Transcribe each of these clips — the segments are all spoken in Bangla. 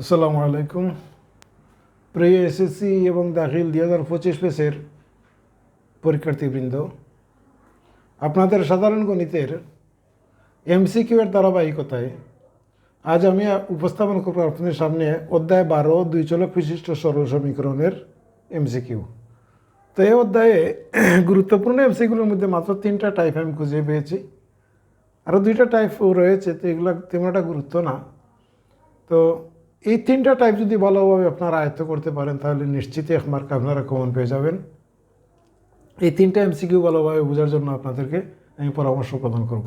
আসসালামু আলাইকুম। প্রিয় এসএসসি এবং দাখিল দুই হাজার পঁচিশ পেসের পরীক্ষার্থীবৃন্দ, আপনাদের সাধারণ গণিতের এমসিকিউ এর ধারাবাহিকতায় আজ আমি উপস্থাপন করব আপনাদের সামনে অধ্যায় বারো, দুই চলক বিশিষ্ট সরল সমীকরণের এমসিকিউ। তো এই অধ্যায়ে গুরুত্বপূর্ণ এমসিকিউর মধ্যে মাত্র তিনটা টাইপ আমি খুঁজে পেয়েছি। আরও দুইটা টাইপ রয়েছে, তো এগুলো তেমন একটা গুরুত্ব না। তো এই তিনটা টাইপ যদি ভালোভাবে আপনারা আয়ত্ত করতে পারেন, তাহলে নিশ্চিতই এক মার্ক আপনারা কমন পেয়ে যাবেন। এই তিনটা এমসিকিউ ভালোভাবে বোঝার জন্য আপনাদেরকে আমি পরামর্শ প্রদান করব।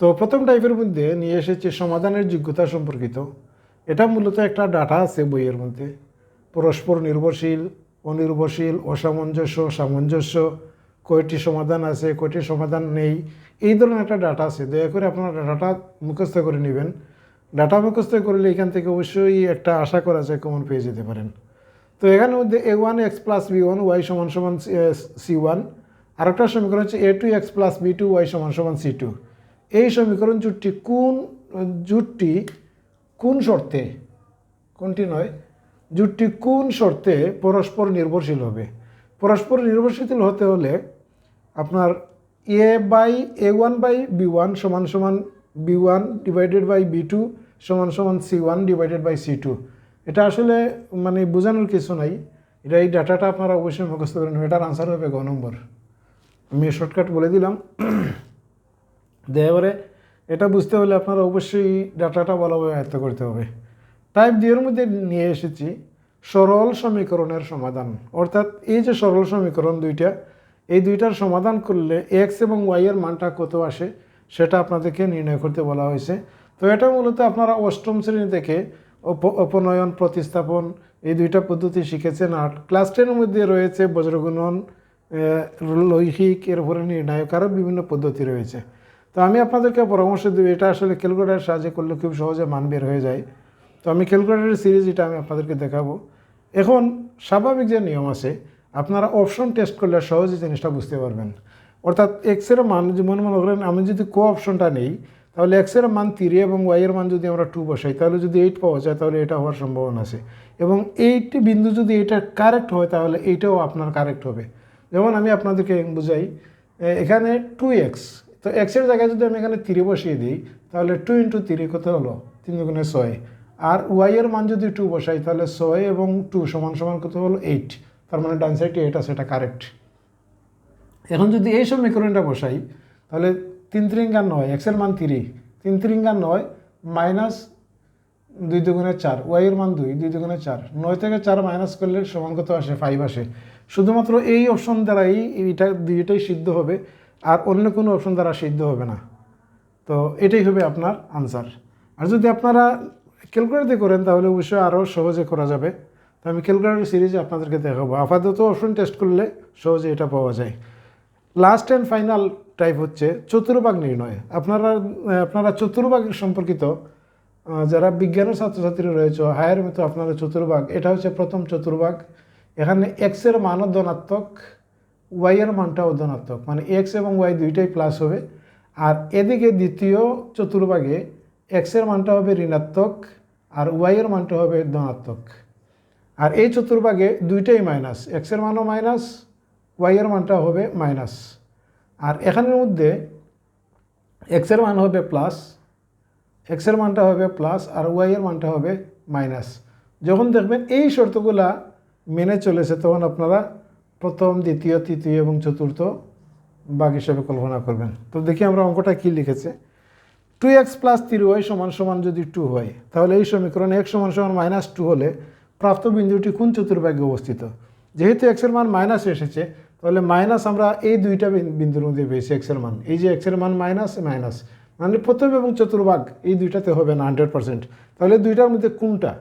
তো প্রথম টাইপের মধ্যে নিয়ে এসেছি সমাধানের যোগ্যতা সম্পর্কিত। এটা মূলত একটা ডাটা আছে বইয়ের মধ্যে। পরস্পর নির্ভরশীল, অনির্ভরশীল, অসামঞ্জস্য, সামঞ্জস্য, কয়টি সমাধান আছে, কয়টি সমাধান নেই, এই ধরনের একটা ডাটা আছে। দয়া করে আপনারা ডাটা মুখস্থ করে নেবেন। ডাটা মুখস্থ করলে এখান থেকে অবশ্যই একটা আশা করা যায় কমন পেয়ে যেতে পারেন। তো এখানের মধ্যে A one X plus B one Y সমান সমান সি ওয়ান আরেকটা সমীকরণ হচ্ছে A two X plus B two Y সমান সমান সি টু এই সমীকরণ জুটটি কোন জুটটি কোন শর্তে, কোনটি নয়, জুটটি কোন শর্তে পরস্পর নির্ভরশীল হবে? পরস্পর নির্ভরশীল হতে হলে আপনার A by A one by B one সমান সমান B one divided by B two সমান সমান C one divided by C two এটা আসলে মানে বোঝানোর কিছু নাই। এটা এই ডাটাটা আপনারা অবশ্যই মুখস্থ করে এটার আনসার হবে গ নম্বর। আমি শর্টকাট বলে দিলাম। এবারে এটা বুঝতে হলে আপনারা অবশ্যই ডাটাটা ভালোভাবে আয়ত্ত করতে হবে। টাইপ দুইয়ের মধ্যে নিয়ে এসেছি, সরল সমীকরণের সমাধান। অর্থাৎ এই যে সরল সমীকরণ দুইটা, এই দুইটার সমাধান করলে এক্স এবং ওয়াইয়ের মানটা কত আসে, সেটা আপনাদেরকে নির্ণয় করতে বলা হয়েছে। তো এটা মূলত আপনারা অষ্টম শ্রেণি থেকে অপ- অপনয়ন প্রতিস্থাপন এই দুইটা পদ্ধতি শিখেছেন। আর ক্লাস টেনের মধ্যে রয়েছে বজ্রগুণন লৈহিক, এর উপরে নির্ণায়ক আরও বিভিন্ন পদ্ধতি রয়েছে। তো আমি আপনাদেরকে পরামর্শ দেবো, এটা আসলে ক্যালকুলেটারের সাহায্যে করলে খুব সহজে মান বের হয়ে যায়। তো আমি ক্যালকুলেটারের সিরিজ এটা আমি আপনাদেরকে দেখাবো। এখন স্বাভাবিক যে নিয়ম আছে, আপনারা অপশন টেস্ট করলে সহজে জিনিসটা বুঝতে পারবেন। অর্থাৎ এক্সের মান যেমন মনে করেন, আমি যদি কো অপশনটা নেই তাহলে এক্সের মান তিরি এবং ওয়াইয়ের মান যদি আমরা টু বসাই, তাহলে যদি এইট পাওয়া যায়, তাহলে এটা হওয়ার সম্ভাবনা আছে। এবং এইটটি বিন্দু যদি এটা কারেক্ট হয়, তাহলে এইটাও আপনার কারেক্ট হবে। যেমন আমি আপনাদেরকে বুঝাই এখানে টু এক্স তো এক্সের জায়গায় যদি আমি এখানে তিরি বসিয়ে দিই, তাহলে টু ইন্টু তিরি কত হলো? তিন দুগুণে ছয়। আর ওয়াইয়ের মান যদি টু বসাই, তাহলে ছয় এবং টু সমান সমান কত হলো? এইট তার মানে ডান সাইডে এটা, সেটা কারেক্ট এখন যদি এই সমীকরণটা বসাই, তাহলে তিন ত্রিঙ্গা নয়, এক্সের মান তিরি তিন ত্রিঙ্গা নয়, মাইনাস দুই দুগুণে চার ওয়াইয়ের মান দুই দুই দুগুণে চার। নয় থেকে চার মাইনাস করলে সমান কত আসে ফাইভ আসে। শুধুমাত্র এই অপশন দ্বারাই এইটা, দুইটাই সিদ্ধ হবে, আর অন্য কোনো অপশন দ্বারা সিদ্ধ হবে না। তো এটাই হবে আপনার আনসার আর যদি আপনারা ক্যালকুলেটারে করেন, তাহলে অবশ্যই আরও সহজে করা যাবে। তো আমি ক্যালকুলেটার সিরিজে আপনাদেরকে দেখাবো। আপাতত অপশন টেস্ট করলে সহজে এটা পাওয়া যায়। লাস্ট অ্যান্ড ফাইনাল টাইপ হচ্ছে চতুর্ভাগ নির্ণয়। আপনারা আপনারা চতুর্ভাগ সম্পর্কিত যারা বিজ্ঞানের ছাত্রছাত্রী রয়েছে হায়ার মতো আপনারা চতুর্ভাগ, এটা হচ্ছে প্রথম চতুর্ভাগ। এখানে এক্সের মানও ধনাত্মক ওয়াইয়ের মানটাও ধনাত্মক। মানে এক্স এবং ওয়াই দুইটাই প্লাস হবে। আর এদিকে দ্বিতীয় চতুর্ভাগে এক্সের মানটা হবে ঋণাত্মক, আর ওয়াইয়ের মানটা হবে ধনাত্মক। আর এই চতুর্ভাগে দুইটাই মাইনাস এক্সের মানও মাইনাস ওয়াইয়ের মানটা হবে মাইনাস আর এখানের মধ্যে এক্সের মান হবে প্লাস এক্সের মানটা হবে প্লাস আর ওয়াইয়ের মানটা হবে মাইনাস যখন দেখবেন এই শর্তগুলা মেনে চলেছে, তখন আপনারা প্রথম, দ্বিতীয়, তৃতীয় এবং চতুর্থ বাঘ হিসাবে কল্পনা করবেন। তো দেখি আমরা অঙ্কটা কী লিখেছে। Two X plus three Y সমান সমান যদি টু হয় তাহলে এই সমীকরণে এক্স সমান সমান মাইনাস টু হলে প্রাপ্ত বিন্দুটি কোন চতুর্ভাগ্যে অবস্থিত? যেহেতু এক্সের মান মাইনাস এসেছে তাহলে মাইনাস আমরা এই দুইটা বিন- বিন্দুর মধ্যে পেয়েছি এক্সের মান। এই যে এক্সের মান মাইনাস মাইনাস। মানে প্রথম এবং চতুর্ভাগ, এই দুইটাতে হবে না হান্ড্রেড পার্সেন্ট তাহলে দুইটার মধ্যে কোনটা?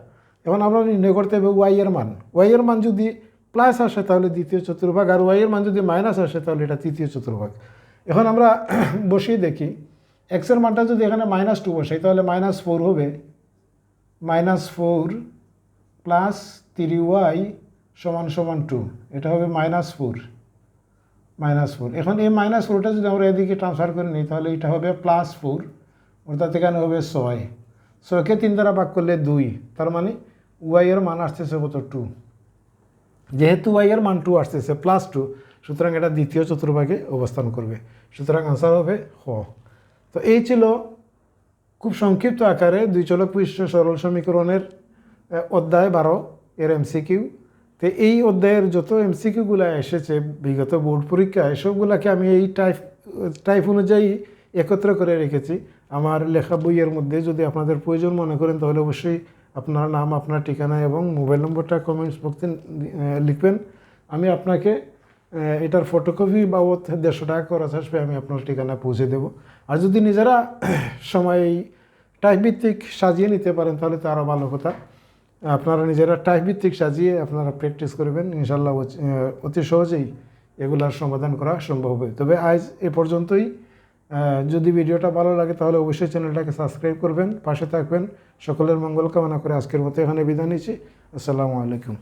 এখন আমরা নির্ণয় করতে হবে ওয়াই এর মান। ওয়াই এর মান যদি প্লাস আসে, তাহলে দ্বিতীয় চতুর্ভাগ। আর ওয়াই এর মান যদি মাইনাস আসে, তাহলে এটা তৃতীয় চতুর্ভাগ। এখন আমরা বসিয়ে দেখি। এক্সের মানটা যদি এখানে মাইনাস টু বসাই, তাহলে মাইনাস ফোর হবে। Minus four plus three Y সমান সমান টু এটা হবে মাইনাস ফোর মাইনাস ফোর এখন এই মাইনাস ফোরটা যদি আমরা এদিকে ট্রান্সফার করে নিই, তাহলে এটা হবে প্লাস ফোর অর্থাৎ এখানে হবে ছয়? ছয়কে তিন দ্বারা ভাগ করলে দুই, তার মানে ওয়াই এর মান আসতেছে কত টু যেহেতু ওয়াই এর মান টু আসতেছে প্লাস টু সুতরাং এটা দ্বিতীয় চতুর্ভাগে অবস্থান করবে। সুতরাং আনসার হবে হ। তো এই ছিল খুব সংক্ষিপ্ত আকারে দুই চলক পৃষ্ঠ সরল সমীকরণের অধ্যায় বারো, এর এমসিকিউ তো এই অধ্যায়ের যত এমসিকিউগুলো এসেছে, বিগত বোর্ড পরীক্ষায় সবগুলাকে আমি এই টাইপ টাইপ অনুযায়ী একত্র করে রেখেছি। আমার লেখা বইয়ের মধ্যে যদি আপনাদের প্রয়োজন মনে করেন, তাহলে অবশ্যই আপনার নাম, আপনার ঠিকানা এবং মোবাইল নম্বরটা কমেন্টস বক্সে লিখবেন। আমি আপনাকে এটার ফটোকপি বাবদ দেড়শো টাকা খরচ আসবে, আমি আপনার ঠিকানা পৌঁছে দেব। আর যদি নিজেরা সময় টাইপ ভিত্তিক সাজিয়ে নিতে পারেন, তাহলে তো আরও ভালো কথা। আপনারা নিজেরা টাইপভিত্তিক সাজিয়ে আপনারা প্র্যাকটিস করবেন। ইনশাল্লাহ অতি- সহজেই এগুলার সমাধান করা সম্ভব হবে। তবে আজ এ পর্যন্তই। যদি ভিডিওটা ভালো লাগে তাহলে অবশ্যই চ্যানেলটাকে সাবস্ক্রাইব করবেন, পাশে থাকবেন। সকলের মঙ্গল কামনা করে আজকের মতো এখানে বিদায় নিচ্ছি। আসসালামু আলাইকুম।